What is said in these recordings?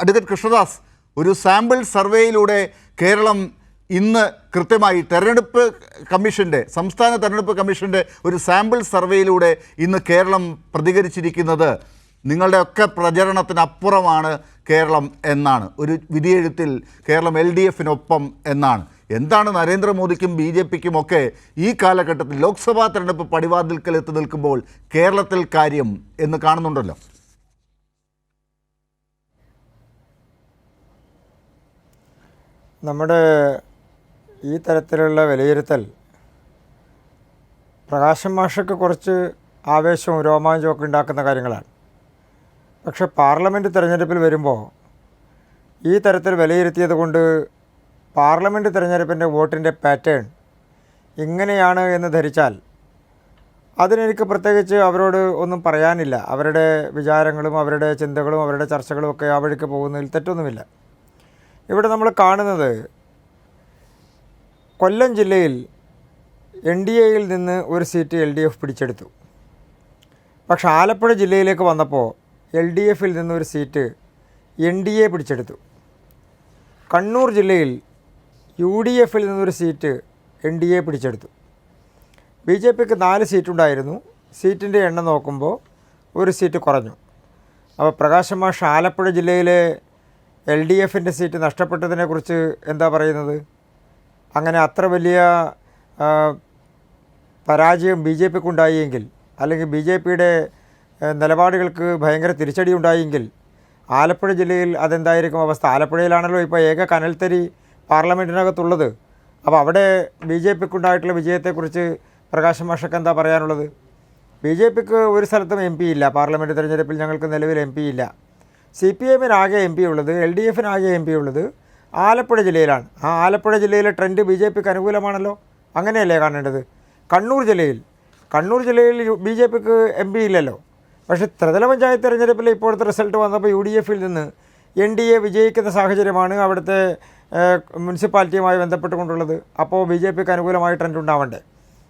Advocate Krishnadas ഒരു sample സർവേയിലൂടെ Keralam ഇന്ന് കൃത്യമായി തെരഞ്ഞെടുപ്പ് കമ്മീഷന്റെ സംസ്ഥാന തെരഞ്ഞെടുപ്പ് കമ്മീഷന്റെ ഒരു സാമ്പിൾ സർവേയിലൂടെ ഇന്ന് കേരളം പ്രതികരിച്ചിരിക്കുന്നത് നിങ്ങളുടെയൊക്കെ പ്രചരണത്തിനപ്പുറമാണ് കേരളം എന്നാണ്. ഒരു വിധിയെഴുത്തിൽ കേരളം എൽ ഡി എഫിനൊപ്പം എന്നാണ്. എന്താണ് നരേന്ദ്രമോദിക്കും ബി ജെ പിക്കും ഒക്കെ ഈ കാലഘട്ടത്തിൽ ലോക്സഭാ തെരഞ്ഞെടുപ്പ് പടിവാതിൽക്കൽ എത്തി നിൽക്കുമ്പോൾ കേരളത്തിൽ കാര്യം എന്ന് കാണുന്നുണ്ടല്ലോ. നമ്മുടെ ഈ തരത്തിലുള്ള വിലയിരുത്തൽ പ്രകാശം മാഷക്ക് കുറച്ച് ആവേശവും രോമാഞ്ചവും ഒക്കെ ഉണ്ടാക്കുന്ന കാര്യങ്ങളാണ്. പക്ഷെ പാർലമെന്റ് തിരഞ്ഞെടുപ്പിൽ വരുമ്പോൾ ഈ തരത്തിൽ വിലയിരുത്തിയത് കൊണ്ട് പാർലമെന്റ് തിരഞ്ഞെടുപ്പിന്റെ വോട്ടിന്റെ പാറ്റേൺ ഇങ്ങനെയാണ് എന്ന് ധരിച്ചാൽ അതിനെനിക്ക് പ്രത്യേകിച്ച് അവരോട് ഒന്നും പറയാനില്ല. അവരുടെ വിചാരങ്ങളും അവരുടെ ചിന്തകളും അവരുടെ ചർച്ചകളും ഒക്കെ ആ വഴിക്ക് പോകുന്നതിൽ തെറ്റൊന്നുമില്ല. ഇവിടെ നമ്മൾ കാണുന്നത് കൊല്ലം ജില്ലയിൽ എൻ ഡി എയിൽ നിന്ന് ഒരു സീറ്റ് എൽ ഡി എഫ് പിടിച്ചെടുത്തു. പക്ഷെ ആലപ്പുഴ ജില്ലയിലേക്ക് വന്നപ്പോൾ എൽ ഡി എഫിൽ നിന്ന് ഒരു സീറ്റ് എൻ ഡി എ പിടിച്ചെടുത്തു. കണ്ണൂർ ജില്ലയിൽ യു ഡി എഫിൽ നിന്നൊരു സീറ്റ് എൻ ഡി എ പിടിച്ചെടുത്തു. ബി ജെ പിക്ക് നാല് സീറ്റുണ്ടായിരുന്നു. സീറ്റിന്റെ എണ്ണം നോക്കുമ്പോൾ ഒരു സീറ്റ് കുറഞ്ഞു. അപ്പോൾ പ്രകാശ് മാഷ് ആലപ്പുഴ ജില്ലയിലെ എൽ ഡി എഫിന്റെ സീറ്റ് നഷ്ടപ്പെട്ടതിനെക്കുറിച്ച് എന്താ പറയുന്നത്? അങ്ങനെ അത്ര വലിയ പരാജയം ബി ജെ പിക്ക് ഉണ്ടായെങ്കിൽ അല്ലെങ്കിൽ ബി ജെ പിയുടെ നിലപാടുകൾക്ക് ഭയങ്കര തിരിച്ചടി ഉണ്ടായെങ്കിൽ ആലപ്പുഴ ജില്ലയിൽ അതെന്തായിരിക്കും അവസ്ഥ? ആലപ്പുഴയിലാണല്ലോ ഇപ്പോൾ ഏക കനൽത്തരി പാർലമെന്റിനകത്തുള്ളത്. അപ്പോൾ അവിടെ ബി ജെ പിക്ക് ഉണ്ടായിട്ടുള്ള വിജയത്തെക്കുറിച്ച് പ്രകാശ് മാഷക്ക് എന്താ പറയാനുള്ളത്? ബി ജെ പിക്ക് ഒരു സ്ഥലത്തും എം പി ഇല്ല. പാർലമെന്റ് തിരഞ്ഞെടുപ്പിൽ ഞങ്ങൾക്ക് നിലവിൽ എം പി ഇല്ല. സി പി എമ്മിനാകെ എം പി ഉള്ളത് എൽ ഡി എഫിനാകെ എം പി ഉള്ളത് ആലപ്പുഴ ജില്ലയിലാണ്. ആ ആലപ്പുഴ ജില്ലയിലെ ട്രെൻഡ് ബി ജെ പിക്ക് അനുകൂലമാണല്ലോ? അങ്ങനെയല്ലേ കാണേണ്ടത്? കണ്ണൂർ ജില്ലയിൽ കണ്ണൂർ ജില്ലയിൽ ബി ജെ പിക്ക് എം പി ഇല്ലല്ലോ. പക്ഷേ ത്രിതല പഞ്ചായത്ത് തെരഞ്ഞെടുപ്പിൽ ഇപ്പോഴത്തെ റിസൾട്ട് വന്നപ്പോൾ യു ഡി എഫിൽ നിന്ന് എൻ ഡി എ വിജയിക്കുന്ന സാഹചര്യമാണ് അവിടുത്തെ മുനിസിപ്പാലിറ്റിയുമായി ബന്ധപ്പെട്ടുകൊണ്ടുള്ളത്. അപ്പോൾ ബി ജെ പിക്ക് അനുകൂലമായി ട്രെൻഡ് ഉണ്ടാവണ്ടേ?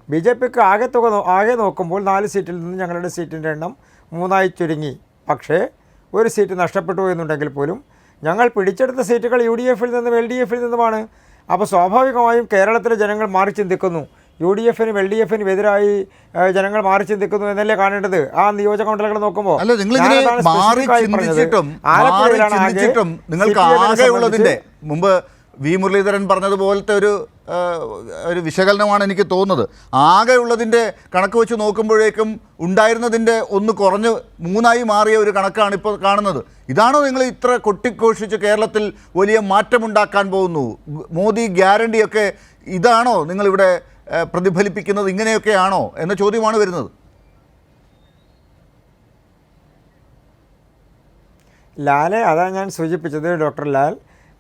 ബി ജെ പിക്ക് ആകെ തുക ആകെ നോക്കുമ്പോൾ നാല് സീറ്റിൽ നിന്ന് ഞങ്ങളുടെ സീറ്റിന്റെ എണ്ണം മൂന്നായി ചുരുങ്ങി. പക്ഷേ ഒരു സീറ്റ് നഷ്ടപ്പെട്ടു എന്നുണ്ടെങ്കിൽ പോലും ഞങ്ങൾ പിടിച്ചെടുത്ത സീറ്റുകൾ യു ഡി എഫിൽ നിന്നും എൽ ഡി എഫിൽ നിന്നുമാണ്. അപ്പോൾ സ്വാഭാവികമായും കേരളത്തിലെ ജനങ്ങൾ മാറി ചിന്തിക്കുന്നു. യു ഡി എഫിനും എൽ ഡി എഫിനും എതിരായി ജനങ്ങൾ മാറി ചിന്തിക്കുന്നു എന്നല്ലേ കാണേണ്ടത്? ആ നിയോജക മണ്ഡലങ്ങൾ നോക്കുമ്പോൾ നിങ്ങൾക്ക് സംബന്ധിച്ച് മുമ്പ് വി മുരളീധരൻ പറഞ്ഞതുപോലത്തെ ഒരു ഒരു വിശകലനമാണ് എനിക്ക് തോന്നുന്നത്. ആകെ ഉള്ളതിന്റെ കണക്ക് വെച്ച് നോക്കുമ്പോഴേക്കും ഉണ്ടായിരുന്നതിന്റെ ഒന്ന് കുറഞ്ഞ് മൂന്നായി മാറിയ ഒരു കണക്കാണ് ഇപ്പോൾ കാണുന്നത്. ഇതാണോ നിങ്ങൾ ഇത്ര കൊട്ടിഘോഷിച്ച് കേരളത്തിൽ വലിയ മാറ്റമുണ്ടാക്കാൻ പോകുന്നു? മോദി ഗ്യാരണ്ടിയൊക്കെ ഇതാണോ നിങ്ങളിവിടെ പ്രതിഫലിപ്പിക്കുന്നത്? ഇങ്ങനെയൊക്കെയാണോ എന്ന ചോദ്യമാണ് വരുന്നത്. ലാലെ അതാണ് ഞാൻ സൂചിപ്പിച്ചത് ഡോക്ടർ ലാൽ.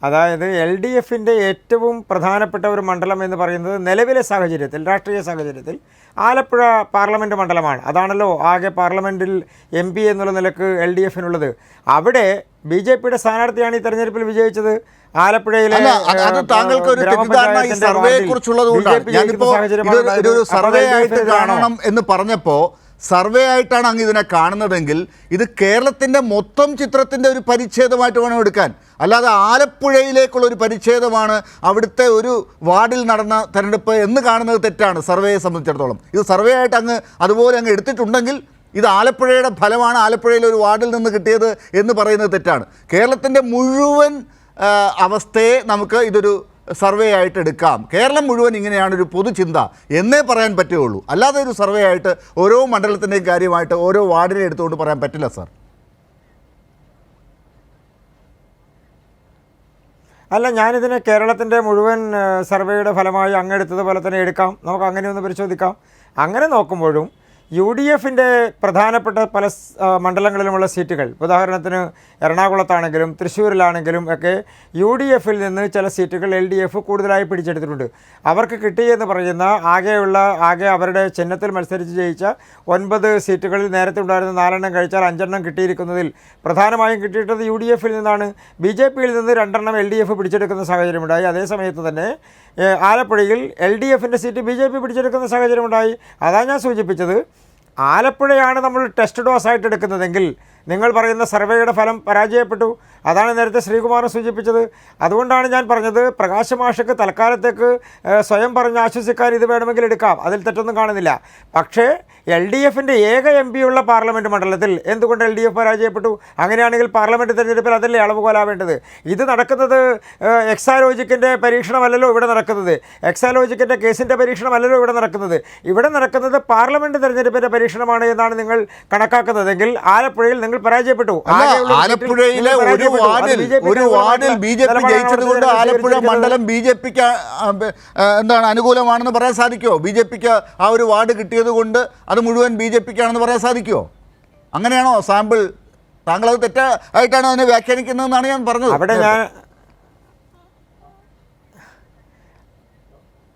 അതായത് എൽ ഡി എഫിന്റെ ഏറ്റവും പ്രധാനപ്പെട്ട ഒരു മണ്ഡലം എന്ന് പറയുന്നത് നിലവിലെ സാഹചര്യത്തിൽ രാഷ്ട്രീയ സാഹചര്യത്തിൽ ആലപ്പുഴ പാർലമെന്റ് മണ്ഡലമാണ്. അതാണല്ലോ ആകെ പാർലമെന്റിൽ എം പി എന്നുള്ള നിലയ്ക്ക് എൽ ഡി എഫിനുള്ളത്. അവിടെ ബി ജെ പിയുടെ സ്ഥാനാർത്ഥിയാണ് ഈ തെരഞ്ഞെടുപ്പിൽ വിജയിച്ചത്. ആലപ്പുഴയിലെ അത് താങ്കൾക്ക് ഒരു തെറ്റിദ്ധാരണ ഈ സർവേയെ കുറിച്ചുള്ളത് കൊണ്ടാണ് ഞാനിപ്പോ സർവേ ആയിട്ട് കാണണം എന്ന് പറഞ്ഞപ്പോ സർവേ ആയിട്ടാണ് അങ്ങ് ഇതിനെ കാണുന്നതെങ്കിൽ ഇത് കേരളത്തിന്റെ മൊത്തം ചിത്രത്തിന്റെ ഒരു പരിച്ഛേദമായിട്ട് വേണം എടുക്കാൻ. അല്ലാതെ ആലപ്പുഴയിലേക്കുള്ള ഒരു പരിച്ഛേദമാണ് അവിടുത്തെ ഒരു വാർഡിൽ നടന്ന തെരഞ്ഞെടുപ്പ് എന്ന് കാണുന്നത് തെറ്റാണ് സർവേയെ സംബന്ധിച്ചിടത്തോളം. ഇത് സർവേ ആയിട്ട് അങ്ങ് അതുപോലെ അങ്ങ് എടുത്തിട്ടുണ്ടെങ്കിൽ ഇത് ആലപ്പുഴയുടെ ഫലമാണ് ആലപ്പുഴയിലെ ഒരു വാർഡിൽ നിന്ന് കിട്ടിയത് എന്ന് പറയുന്നത് തെറ്റാണ്. കേരളത്തിന്റെ മുഴുവൻ അവസ്ഥയെ നമുക്ക് ഇതൊരു സർവേ ആയിട്ട് എടുക്കാം. കേരളം മുഴുവൻ ഇങ്ങനെയാണ് ഒരു പൊതുചിന്ത എന്നേ പറയാൻ പറ്റുകയുള്ളൂ. അല്ലാതെ ഒരു സർവേ ആയിട്ട് ഓരോ മണ്ഡലത്തിന്റെയും കാര്യമായിട്ട് ഓരോ വാർഡിനെ എടുത്തുകൊണ്ട് പറയാൻ പറ്റില്ല സാർ. അല്ല ഞാനിതിനെ കേരളത്തിന്റെ മുഴുവൻ സർവേയുടെ ഫലമായി അങ്ങെടുത്തത് പോലെ തന്നെ എടുക്കാം. നമുക്ക് അങ്ങനെ ഒന്ന് പരിശോധിക്കാം. അങ്ങനെ നോക്കുമ്പോഴും യു ഡി എഫിന്റെ പ്രധാനപ്പെട്ട പല മണ്ഡലങ്ങളിലുമുള്ള സീറ്റുകൾ. ഉദാഹരണത്തിന് എറണാകുളത്താണെങ്കിലും തൃശ്ശൂരിലാണെങ്കിലും ഒക്കെ യു ഡി എഫിൽ നിന്ന് ചില സീറ്റുകൾ എൽ ഡി എഫ് കൂടുതലായി പിടിച്ചെടുത്തിട്ടുണ്ട്. അവർക്ക് കിട്ടിയെന്ന് പറയുന്ന ആകെയുള്ള ആകെ അവരുടെ ചിഹ്നത്തിൽ മത്സരിച്ച് ജയിച്ച ഒൻപത് സീറ്റുകളിൽ നേരത്തെ ഉണ്ടായിരുന്ന നാലെണ്ണം കഴിച്ചാൽ അഞ്ചെണ്ണം കിട്ടിയിരിക്കുന്നതിൽ പ്രധാനമായും കിട്ടിയിട്ടത് യു ഡി എഫിൽ നിന്നാണ്. ബി ജെ പിയിൽ നിന്ന് രണ്ടെണ്ണം എൽ ഡി എഫ് പിടിച്ചെടുക്കുന്ന സാഹചര്യമുണ്ടായി. അതേ സമയത്ത് തന്നെ ആലപ്പുഴയിൽ എൽ ഡി എഫിന്റെ സീറ്റ് ബി ജെ പി പിടിച്ചെടുക്കുന്ന സാഹചര്യമുണ്ടായി. അതാണ് ഞാൻ സൂചിപ്പിച്ചത്. ആലപ്പുഴയാണ് നമ്മൾ ടെസ്റ്റ് ഡോസ് ആയിട്ട് എടുക്കുന്നതെങ്കിൽ നിങ്ങൾ പറയുന്ന സർവേയുടെ ഫലം പരാജയപ്പെട്ടു. അതാണ് നേരത്തെ ശ്രീകുമാരൻ സൂചിപ്പിച്ചത്. അതുകൊണ്ടാണ് ഞാൻ പറഞ്ഞത് പ്രകാശമാഷക്ക് തൽക്കാലത്തേക്ക് സ്വയം പറഞ്ഞ് ആശ്വസിക്കാൻ ഇത് വേണമെങ്കിൽ എടുക്കാം. അതിൽ തെറ്റൊന്നും കാണുന്നില്ല. പക്ഷേ എൽ ഡി എഫിന്റെ ഏക എം ഉള്ള പാർലമെന്റ് മണ്ഡലത്തിൽ എന്തുകൊണ്ട് എൽ ഡി എഫ് പരാജയപ്പെട്ടു? അങ്ങനെയാണെങ്കിൽ പാർലമെന്റ് തെരഞ്ഞെടുപ്പിൽ അതല്ലേ അളവുകോലാവേണ്ടത്? ഇത് നടക്കുന്നത് എക്സാലോജിക്കിന്റെ പരീക്ഷണമല്ലല്ലോ ഇവിടെ നടക്കുന്നത്. എക്സാലോജിക്കിന്റെ കേസിന്റെ പരീക്ഷണമല്ലല്ലോ ഇവിടെ നടക്കുന്നത്. ഇവിടെ നടക്കുന്നത് പാർലമെന്റ് തെരഞ്ഞെടുപ്പിന്റെ പരീക്ഷണമാണ് എന്നാണ് നിങ്ങൾ കണക്കാക്കുന്നതെങ്കിൽ ആലപ്പുഴയിൽ നിങ്ങൾ പരാജയപ്പെട്ടു. അല്ല ആലപ്പുഴയിലെ ഒരു പരാജയപ്പെട്ടു. വാർഡിൽ ഒരു വാർഡിൽ ബി ജെ പി ജയിച്ചത് കൊണ്ട് ആലപ്പുഴ മണ്ഡലം ബി ജെ പിക്ക് എന്താണ് അനുകൂലമാണെന്ന് പറയാൻ സാധിക്കുമോ? ബി ജെ പിക്ക് ആ ഒരു വാർഡ് കിട്ടിയത് കൊണ്ട് അത് മുഴുവൻ ബി ജെ പിക്കാണെന്ന് പറയാൻ സാധിക്കുമോ? അങ്ങനെയാണോ സാമ്പിൾ? താങ്കൾ അത് തെറ്റായിട്ടാണ് അതിനെ വ്യാഖ്യാനിക്കുന്നതെന്നാണ് ഞാൻ പറഞ്ഞത്? അവിടെ ഞാൻ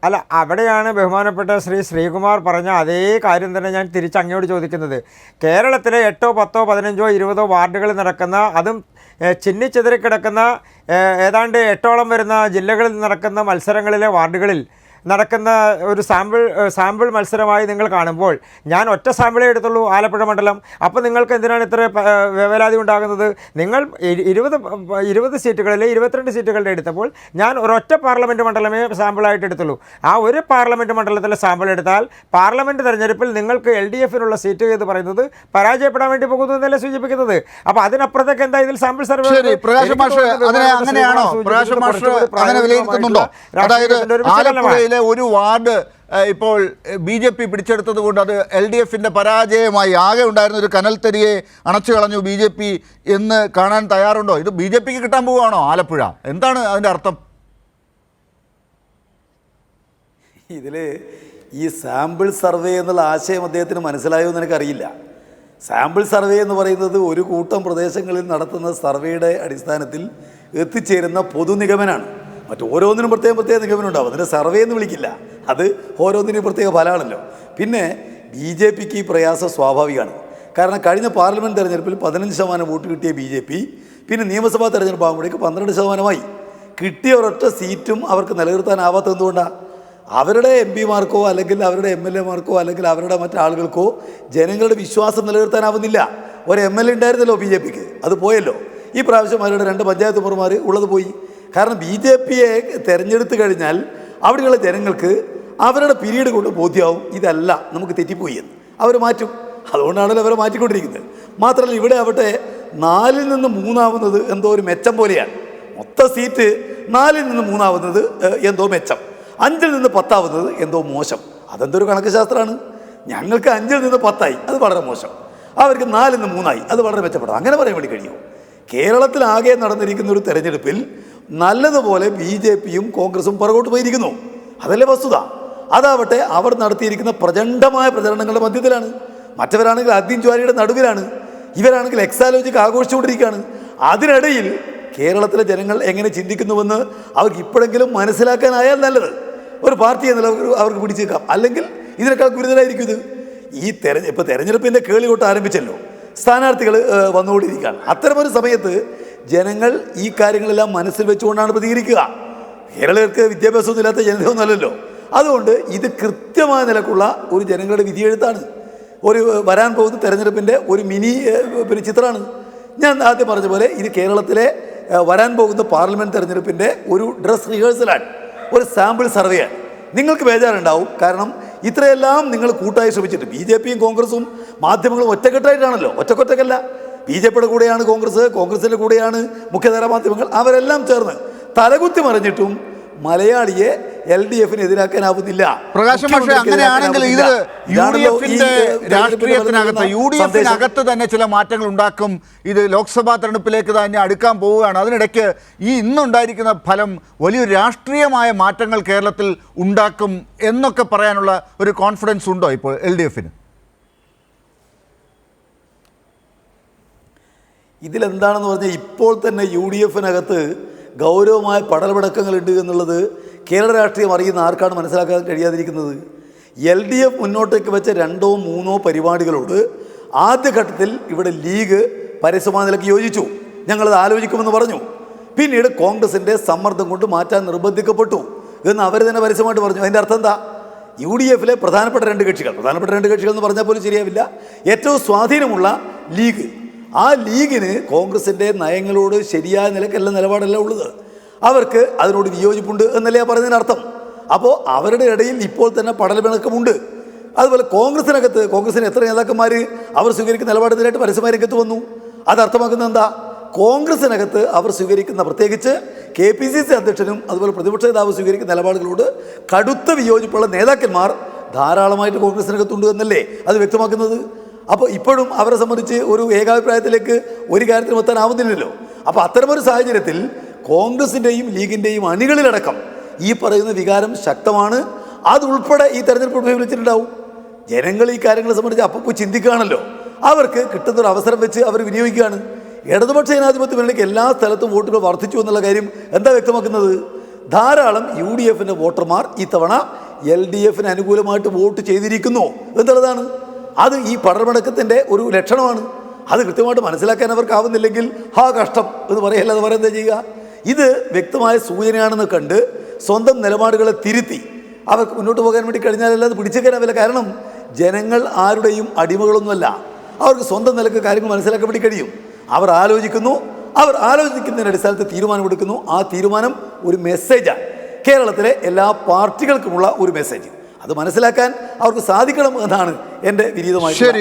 അല്ല അവിടെയാണ് ബഹുമാനപ്പെട്ട ശ്രീ ശ്രീകുമാർ പറഞ്ഞ അതേ കാര്യം തന്നെ ഞാൻ തിരിച്ചങ്ങയോട് ചോദിക്കുന്നത്. കേരളത്തിലെ എട്ടോ പത്തോ പതിനഞ്ചോ ഇരുപതോ വാർഡുകളിൽ നടക്കുന്ന അതും ഏഹ്, ചിന്നിച്ചിതറി കിടക്കുന്ന ഏതാണ്ട് എട്ടോളം വരുന്ന ജില്ലകളിൽ നടക്കുന്ന മത്സരങ്ങളിലെ വാർഡുകളിൽ നടക്കുന്ന ഒരു സാമ്പിൾ സാമ്പിൾ മത്സരമായി നിങ്ങൾ കാണുമ്പോൾ ഞാൻ ഒറ്റ സാമ്പിളേ എടുത്തുള്ളൂ ആലപ്പുഴ മണ്ഡലം. അപ്പോൾ നിങ്ങൾക്ക് എന്തിനാണ് ഇത്ര വേവലാതി ഉണ്ടാകുന്നത്? നിങ്ങൾ ഇരുപത് ഇരുപത് സീറ്റുകളിൽ ഇരുപത്തിരണ്ട് സീറ്റുകളുടെ എടുത്തപ്പോൾ ഞാൻ ഒരൊറ്റ പാർലമെന്റ് മണ്ഡലമേ സാമ്പിളായിട്ട് എടുത്തുള്ളൂ. ആ ഒരു പാർലമെന്റ് മണ്ഡലത്തിലെ സാമ്പിൾ എടുത്താൽ പാർലമെന്റ് തെരഞ്ഞെടുപ്പിൽ നിങ്ങൾക്ക് എൽ ഡി എഫിനുള്ള സീറ്റ് എന്ന് പറയുന്നത് പരാജയപ്പെടാൻ വേണ്ടി പോകുന്നു എന്നല്ലേ സൂചിപ്പിക്കുന്നത്? അപ്പോൾ അതിനപ്പുറത്തേക്ക് എന്താ ഇതിൽ സാമ്പിൾ സർവേ പ്രകാശ് മാഷ് അങ്ങനെയാണോ? പ്രകാശ് മാഷ് അങ്ങനെ വിലയിരുത്തുന്നുണ്ടോ? അതായത് ആലപ്പുഴയിലെ ഒരു വാർഡ് ഇപ്പോൾ ബി ജെ പി പിടിച്ചെടുത്തത് കൊണ്ട് അത് എൽ ഡി എഫിന്റെ പരാജയമായി. ആകെ ഉണ്ടായിരുന്ന ഒരു കനൽത്തരിയെ അണച്ചു കളഞ്ഞു ബി ജെ പി എന്ന് കാണാൻ തയ്യാറുണ്ടോ? ഇത് ബി ജെ പിക്ക് കിട്ടാൻ പോവുകയാണോ ആലപ്പുഴ? എന്താണ് അതിന്റെ അർത്ഥം? ഇതിൽ ഈ സാമ്പിൾ സർവേ എന്നുള്ള ആശയം അദ്ദേഹത്തിന് മനസ്സിലായോ എന്ന് എനിക്കറിയില്ല. സാമ്പിൾ സർവേ എന്ന് പറയുന്നത് ഒരു കൂട്ടം പ്രദേശങ്ങളിൽ നടത്തുന്ന സർവേയുടെ അടിസ്ഥാനത്തിൽ എത്തിച്ചേരുന്ന പൊതുനിഗമനാണ് മറ്റ് ഓരോന്നിനും പ്രത്യേക പ്രത്യേക നിഗമനം ഉണ്ടാവും അതിന് സർവേ എന്ന് വിളിക്കില്ല. അത് ഓരോന്നിനും പ്രത്യേക ഫലമാണല്ലോ. പിന്നെ ബി ജെ പിക്ക് ഈ പ്രയാസം സ്വാഭാവികമാണ്. കാരണം കഴിഞ്ഞ പാർലമെന്റ് തെരഞ്ഞെടുപ്പിൽ പതിനഞ്ച് ശതമാനം വോട്ട് കിട്ടിയ ബി ജെ പി പിന്നെ നിയമസഭാ തെരഞ്ഞെടുപ്പ് ആകുമ്പോഴേക്ക് പന്ത്രണ്ട് ശതമാനമായി. കിട്ടിയ ഒരൊറ്റ സീറ്റും അവർക്ക് നിലനിർത്താനാവാത്തത് എന്തുകൊണ്ടാണ് അവരുടെ എം പിമാർക്കോ അല്ലെങ്കിൽ അവരുടെ എം എൽ എമാർക്കോ അല്ലെങ്കിൽ അവരുടെ മറ്റാളുകൾക്കോ ജനങ്ങളുടെ വിശ്വാസം നിലനിർത്താനാവുന്നില്ല. ഒരു എം എൽ എ ഉണ്ടായിരുന്നല്ലോ ബി ജെ പിക്ക്. അത് പോയല്ലോ. ഈ പ്രാവശ്യം അവരുടെ രണ്ട് പഞ്ചായത്ത് മെമ്പർമാർ ഉള്ളത് പോയി. കാരണം ബി ജെ പിയെ തിരഞ്ഞെടുത്ത് കഴിഞ്ഞാൽ അവിടെയുള്ള ജനങ്ങൾക്ക് അവരുടെ പിരീഡ് കൊണ്ട് ബോധ്യമാവും ഇതല്ല നമുക്ക് തെറ്റിപ്പോയി എന്ന്. അവർ മാറ്റും. അതുകൊണ്ടാണല്ലോ അവരെ മാറ്റിക്കൊണ്ടിരിക്കുന്നത്. മാത്രമല്ല ഇവിടെ ആവട്ടെ നാലിൽ നിന്ന് മൂന്നാവുന്നത് എന്തോ ഒരു മെച്ചം പോലെയാണ്. മൊത്ത സീറ്റ് നാലിൽ നിന്ന് മൂന്നാവുന്നത് എന്തോ മെച്ചം. അഞ്ചിൽ നിന്ന് പത്താവുന്നത് എന്തോ മോശം. അതെന്തോ ഒരു കണക്ക് ശാസ്ത്രമാണ് ഞങ്ങൾക്ക് അഞ്ചിൽ നിന്ന് പത്തായി അത് വളരെ മോശം. അവർക്ക് നാലിൽ നിന്ന് മൂന്നായി അത് വളരെ മെച്ചപ്പെടും അങ്ങനെ പറയാൻ വേണ്ടി കഴിയുമോ? കേരളത്തിലാകെ നടന്നിരിക്കുന്ന ഒരു തെരഞ്ഞെടുപ്പിൽ നല്ലതുപോലെ ബി ജെ പിയും കോൺഗ്രസും പുറകോട്ട് പോയിരിക്കുന്നു. അതല്ലേ വസ്തുത? അതാവട്ടെ അവർ നടത്തിയിരിക്കുന്ന പ്രചണ്ഡമായ പ്രചരണങ്ങളുടെ മധ്യത്തിലാണ്. മറ്റവരാണെങ്കിൽ ആദ്യം ജ്വാലിയുടെ നടുവിലാണ്. ഇവരാണെങ്കിൽ എക്സാലോജിക്ക് ആഘോഷിച്ചുകൊണ്ടിരിക്കുകയാണ്. അതിനിടയിൽ കേരളത്തിലെ ജനങ്ങൾ എങ്ങനെ ചിന്തിക്കുന്നുവെന്ന് അവർക്ക് ഇപ്പോഴെങ്കിലും മനസ്സിലാക്കാനായാൽ നല്ലത്. ഒരു പാർട്ടി എന്നുള്ള അവർക്ക് പിടിച്ചേക്കാം. അല്ലെങ്കിൽ ഇതിനേക്കാൾ ഗുരുതരായിരിക്കും ഇത്. ഈ തെരഞ്ഞെ ഇപ്പോൾ തെരഞ്ഞെടുപ്പിന്റെ കേളി തൊട്ട് ആരംഭിച്ചല്ലോ സ്ഥാനാർത്ഥികൾ വന്നുകൊണ്ടിരിക്കുകയാണ്. അത്തരമൊരു സമയത്ത് ജനങ്ങൾ ഈ കാര്യങ്ങളെല്ലാം മനസ്സിൽ വെച്ചുകൊണ്ടാണ് പ്രതികരിക്കുക. കേരളീയർക്ക് വിദ്യാഭ്യാസമൊന്നും ഇല്ലാത്ത ജനതയൊന്നുമല്ലല്ലോ. അതുകൊണ്ട് ഇത് കൃത്യമായ നിലക്കുള്ള ഒരു ജനങ്ങളുടെ വിധിയെഴുത്താണ്. ഒരു വരാൻ പോകുന്ന തെരഞ്ഞെടുപ്പിന്റെ ഒരു മിനി പിന്നെ ചിത്രമാണ്. ഞാൻ ആദ്യം പറഞ്ഞ പോലെ ഇത് കേരളത്തിലെ വരാൻ പോകുന്ന പാർലമെന്റ് തെരഞ്ഞെടുപ്പിന്റെ ഒരു ഡ്രസ് റിഹേഴ്സലാണ്. ഒരു സാമ്പിൾ സർവേയാണ് നിങ്ങൾക്ക് ബേജാറുണ്ടാവും. കാരണം ഇത്രയെല്ലാം നിങ്ങൾ കൂട്ടായി ശ്രമിച്ചിട്ട് ബി ജെ പിയും കോൺഗ്രസും മാധ്യമങ്ങളും ഒറ്റക്കെട്ടായിട്ടാണല്ലോ. ഒറ്റക്കൊറ്റക്കല്ല. ബി ജെ പിയുടെ കൂടെയാണ് കോൺഗ്രസ് കോൺഗ്രസിന്റെ കൂടെയാണ് മുഖ്യധാര മാധ്യമങ്ങൾ. അവരെല്ലാം ചേർന്ന് തലകുത്തി മറിഞ്ഞിട്ടും മലയാളിയെ എൽ ഡി എഫിന് എതിരാക്കാനാവുന്നില്ല. പ്രകാശം പക്ഷേ അങ്ങനെയാണെങ്കിൽ ഇത് യു ഡി എഫിന്റെ രാഷ്ട്രീയത്തിനകത്ത് യു ഡി എഫിനകത്ത് തന്നെ ചില മാറ്റങ്ങൾ ഉണ്ടാക്കും. ഇത് ലോക്സഭാ തെരഞ്ഞെടുപ്പിലേക്ക് തന്നെ അടുക്കാൻ പോവുകയാണ്. അതിനിടയ്ക്ക് ഈ ഇന്നുണ്ടായിരിക്കുന്ന ഫലം വലിയൊരു രാഷ്ട്രീയമായ മാറ്റങ്ങൾ കേരളത്തിൽ ഉണ്ടാക്കും എന്നൊക്കെ പറയാനുള്ള ഒരു കോൺഫിഡൻസ് ഉണ്ടോ ഇപ്പോൾ എൽ ഡി എഫിന്? ഇതിലെന്താണെന്ന് പറഞ്ഞാൽ ഇപ്പോൾ തന്നെ യു ഡി എഫിനകത്ത് ഗൗരവമായ പടലപടക്കങ്ങളുണ്ട് എന്നുള്ളത് കേരള രാഷ്ട്രീയം അറിയുന്ന ആർക്കാണ് മനസ്സിലാക്കാൻ കഴിയാതിരിക്കുന്നത്? എൽ ഡി എഫ് മുന്നോട്ടേക്ക് വെച്ച രണ്ടോ മൂന്നോ പരിപാടികളോട് ആദ്യഘട്ടത്തിൽ ഇവിടെ ലീഗ് പരസ്യമായ നിലയ്ക്ക് യോജിച്ചു. ഞങ്ങളത് ആലോചിക്കുമെന്ന് പറഞ്ഞു. പിന്നീട് കോൺഗ്രസിന്റെ സമ്മർദ്ദം കൊണ്ട് മാറ്റാൻ നിർബന്ധിക്കപ്പെട്ടു എന്ന് അവർ തന്നെ പരസ്യമായിട്ട് പറഞ്ഞു. അതിന്റെ അർത്ഥം എന്താ? യു ഡി എഫിലെ പ്രധാനപ്പെട്ട രണ്ട് കക്ഷികൾ പ്രധാനപ്പെട്ട രണ്ട് കക്ഷികൾ എന്ന് പറഞ്ഞാൽ പോലും ശരിയാവില്ല. ഏറ്റവും സ്വാധീനമുള്ള ലീഗ് ആ ലീഗിന് കോൺഗ്രസിന്റെ നയങ്ങളോട് ശരിയായ നിലക്കല്ല നിലപാടല്ല ഉള്ളത്. അവർക്ക് അതിനോട് വിയോജിപ്പുണ്ട് എന്നല്ലേ ഞാൻ പറഞ്ഞതിന് അർത്ഥം അപ്പോൾ അവരുടെ ഇടയിൽ ഇപ്പോൾ തന്നെ പടലപിണക്കമുണ്ട് അതുപോലെ കോൺഗ്രസിനകത്ത് കോൺഗ്രസിന് എത്ര നേതാക്കന്മാർ അവർ സ്വീകരിക്കുന്ന നിലപാടിനായിട്ട് പരസ്യമായി രംഗത്ത് വന്നു? അത് അർത്ഥമാക്കുന്നത് എന്താ? കോൺഗ്രസിനകത്ത് അവർ സ്വീകരിക്കുന്ന പ്രത്യേകിച്ച് കെ പി സി സി അധ്യക്ഷനും അതുപോലെ പ്രതിപക്ഷ നേതാവ് സ്വീകരിക്കുന്ന നിലപാടുകളോട് കടുത്ത വിയോജിപ്പുള്ള നേതാക്കന്മാർ ധാരാളമായിട്ട് കോൺഗ്രസിനകത്തുണ്ട് എന്നല്ലേ അത് വ്യക്തമാക്കുന്നത്? അപ്പോൾ ഇപ്പോഴും അവരെ സംബന്ധിച്ച് ഒരു ഏകാഭിപ്രായത്തിലേക്ക് ഒരു കാര്യത്തിലും എത്താനാവുന്നില്ലല്ലോ അപ്പോൾ അത്തരമൊരു സാഹചര്യത്തിൽ കോൺഗ്രസിന്റെയും ലീഗിന്റെയും അണികളിലടക്കം ഈ പറയുന്ന വികാരം ശക്തമാണ്. അതുൾപ്പെടെ ഈ തെരഞ്ഞെടുപ്പ് ഉപയോഗിച്ചിട്ടുണ്ടാവും ജനങ്ങൾ ഈ കാര്യങ്ങളെ സംബന്ധിച്ച് അപ്പോൾ ചിന്തിക്കുകയാണല്ലോ. അവർക്ക് കിട്ടുന്ന ഒരു അവസരം വെച്ച് അവർ വിനിയോഗിക്കുകയാണ്. ഇടതുപക്ഷ ജനാധിപത്യ മുന്നണിക്ക് എല്ലാ സ്ഥലത്തും വോട്ടുകൾ വർദ്ധിച്ചു എന്നുള്ള കാര്യം എന്താ വ്യക്തമാക്കുന്നത്? ധാരാളം യു ഡി എഫിന്റെ വോട്ടർമാർ ഇത്തവണ എൽ ഡി എഫിന് അനുകൂലമായിട്ട് വോട്ട് ചെയ്തിരിക്കുന്നു എന്നുള്ളതാണ്. അത് ഈ പടർമടക്കത്തിന്റെ ഒരു ലക്ഷണമാണ്. അത് കൃത്യമായിട്ട് മനസ്സിലാക്കാൻ അവർക്കാവുന്നില്ലെങ്കിൽ ഹാ കഷ്ടം എന്ന് പറയല്ല അത് പറയുന്നത് ചെയ്യുക? ഇത് വ്യക്തമായ സൂചനയാണെന്ന് കണ്ട് സ്വന്തം നിലപാടുകളെ തിരുത്തി. അവർക്ക് മുന്നോട്ട് പോകാൻ വേണ്ടി കഴിഞ്ഞാലല്ലാതെ പിടിച്ചേക്കാനാവില്ല കാരണം ജനങ്ങൾ ആരുടെയും അടിമകളൊന്നുമല്ല. അവർക്ക് സ്വന്തം നിലയ്ക്ക് കാര്യങ്ങൾ മനസ്സിലാക്കാൻ വേണ്ടി കഴിയും. അവർ ആലോചിക്കുന്നു അവർ ആലോചിക്കുന്നതിന്റെ അടിസ്ഥാനത്തിൽ തീരുമാനമെടുക്കുന്നു. ആ തീരുമാനം ഒരു മെസ്സേജാണ് കേരളത്തിലെ എല്ലാ പാർട്ടികൾക്കുമുള്ള ഒരു മെസ്സേജ് അത് മനസ്സിലാക്കാൻ അവർക്ക് സാധിക്കണം എന്നാണ് എന്റെ വിനീതമായി